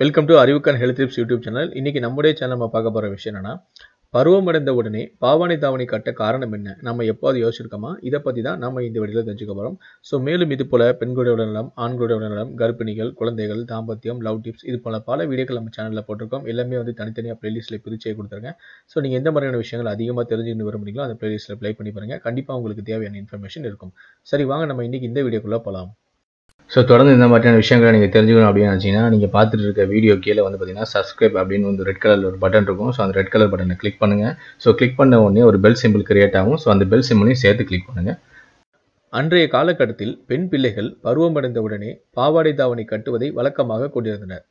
Welcome to அறிவுக்கான் health tips YouTube channel இன்னைக்கு நம்முடைய சேனல் நம்ம பார்க்க போகிற விஷயம் என்னன்னா பருவமடைந்த உடனே பாவானை தாவணி கட்ட காரணம் என்ன? நம்ம எப்போது யோசிச்சிருக்கோமா? இதை பற்றி தான் நம்ம இந்த வீடியோவில் தெரிஞ்சுக்க போகிறோம் ஸோ மேலும் இது போல பெண்களுடைய உடல்நலம் ஆண்களுடைய உடல்நலம் கர்ப்பிணிகள் குழந்தைகள் தாம்பத்தியம் லவ் டிப்ஸ் இது போல பல வீடியோக்கள் நம்ம சேனலில் போட்டிருக்கோம். எல்லாமே வந்து தனித்தனியாக ப்ளேலிஸ்ட்டில் பிரிச்சே கொடுத்துருங்க. ஸோ நீங்கள் எந்த மாதிரியான விஷயங்கள் அதிகமாக தெரிஞ்சுக்கணும் விரும்புறீங்களோ அந்த ப்ளேலிஸ்ட்டில் ப்ளே பண்ணி பாருங்கள் கண்டிப்பாக உங்களுக்கு தேவையான இன்ஃபர்மேஷன் இருக்கும். சரி வாங்க நம்ம இன்றைக்கி இந்த வீடியோக்குள்ளே போகலாம் ஸோ தொடர்ந்து இந்த மாதிரியான விஷயங்களை நீங்கள் தெரிஞ்சுக்கணும் அப்படின்னு நினச்சிங்கன்னா நீங்கள் பார்த்துட்டு இருக்க வீடியோ கீழே வந்து பார்த்தீங்கன்னா சப்ஸ்கிரைப் அப்படின்னு வந்து ரெட் கலர் ஒரு பட்டன் இருக்கும். ஸோ அந்த ரெட் கலர் பட்டனை கிளிக் பண்ணுங்கள் ஸோ கிளிக் பண்ண உடனே ஒரு பெல் சிம்பிள் கிரியேட் ஆகும். ஸோ அந்த பெல் சிம்பிளையும் சேர்த்து கிளிக் பண்ணுங்கள் அன்றைய காலகட்டத்தில் பெண் பிள்ளைகள் பருவமடைந்தவுடனே பாவாடை தாவணி கட்டுவதை வழக்கமாக கொண்டிருந்தனர்.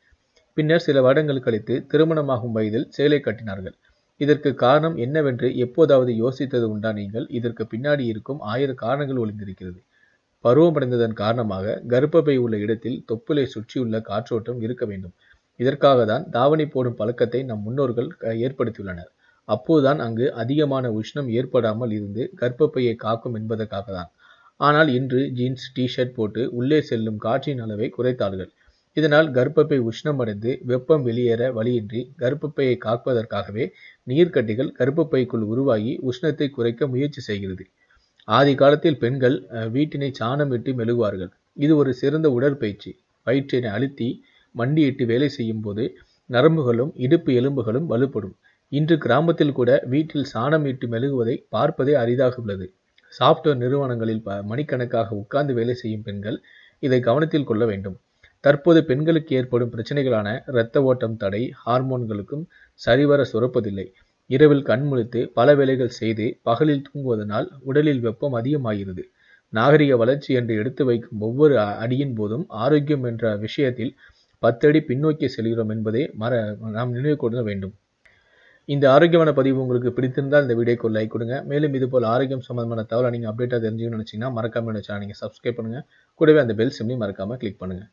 பின்னர் சில வருடங்கள் கழித்து திருமணமாகும் வயதில் சேலை கட்டினார்கள். இதற்கு காரணம் என்னவென்று எப்போதாவது யோசித்தது உண்டா நீங்கள்? இதற்கு பின்னாடி இருக்கும் ஆயிரம் காரணங்கள் ஒளிந்திருக்கிறது. பருவமடைந்ததன் காரணமாக கர்ப்பப்பை உள்ள இடத்தில் தொப்புளை சுற்றியுள்ள காற்றோட்டம் இருக்க வேண்டும். இதற்காக தான் தாவணி போடும் பழக்கத்தை நம் முன்னோர்கள் ஏற்படுத்தியுள்ளனர். அப்போதுதான் அங்கு அதிகமான உஷ்ணம் ஏற்படாமல் இருந்து கர்ப்பப்பையை காக்கும் என்பதற்காக தான் ஆனால் இன்று ஜீன்ஸ் டிஷர்ட் போட்டு உள்ளே செல்லும் காற்றின் அளவை குறைத்தார்கள். இதனால் கர்ப்பப்பை உஷ்ணமடைந்து வெப்பம் வெளியேற வழியின்றி கர்ப்பப்பையை காப்பதற்காகவே நீர்க்கட்டிகள் கர்ப்பப்பைக்குள் உருவாகி உஷ்ணத்தை குறைக்க முயற்சி செய்கிறது. ஆதி காலத்தில் பெண்கள் வீட்டினை சாணமிட்டு மெழுகுவார்கள். இது ஒரு சிறந்த உடற்பயிற்சி. வயிற்றினை அழுத்தி மண்டியிட்டு வேலை செய்யும் போது நரம்புகளும் இடுப்பு எலும்புகளும் வலுப்படும். இன்று கிராமத்தில் கூட வீட்டில் சாணம் இட்டு மெழுகுவதை பார்ப்பதே அரிதாக உள்ளது. சாப்ட்வேர் நிறுவனங்களில் மணிக்கணக்காக உட்கார்ந்து வேலை செய்யும் பெண்கள் இதை கவனத்தில் கொள்ள வேண்டும். தற்போது பெண்களுக்கு ஏற்படும் பிரச்சனைகளான இரத்த ஓட்டம் தடை ஹார்மோன்களுக்கும் சரிவர சுரப்பதில்லை. இரவில் கண் முழித்து பல வேலைகள் செய்து பகலில் தூங்குவதனால் உடலில் வெப்பம் அதிகமாகிறது. நாகரிக வளர்ச்சி என்று எடுத்து வைக்கும் ஒவ்வொரு அடியின் போதும் ஆரோக்கியம் என்ற விஷயத்தில் பத்தடி பின்னோக்கி செல்கிறோம் என்பதை மற நாம் நினைவு கொள்ள வேண்டும். இந்த ஆரோக்கியமான பதிவு உங்களுக்கு பிடித்திருந்தால் இந்த வீடியோக்கு ஒரு லைக் கொடுங்க. மேலும் இது போல் ஆரோக்கியம் சம்பந்தமான தகவலை நீங்கள் அப்டேட்டாக தெரிஞ்சுக்கணும்னு நினச்சிங்கன்னா மறக்காம சேனல் நீங்கள் சப்ஸ்கிரைப் பண்ணுங்கள் கூடவே அந்த பெல் சிம்லையும் மறக்காமல் கிளிக் பண்ணுங்கள்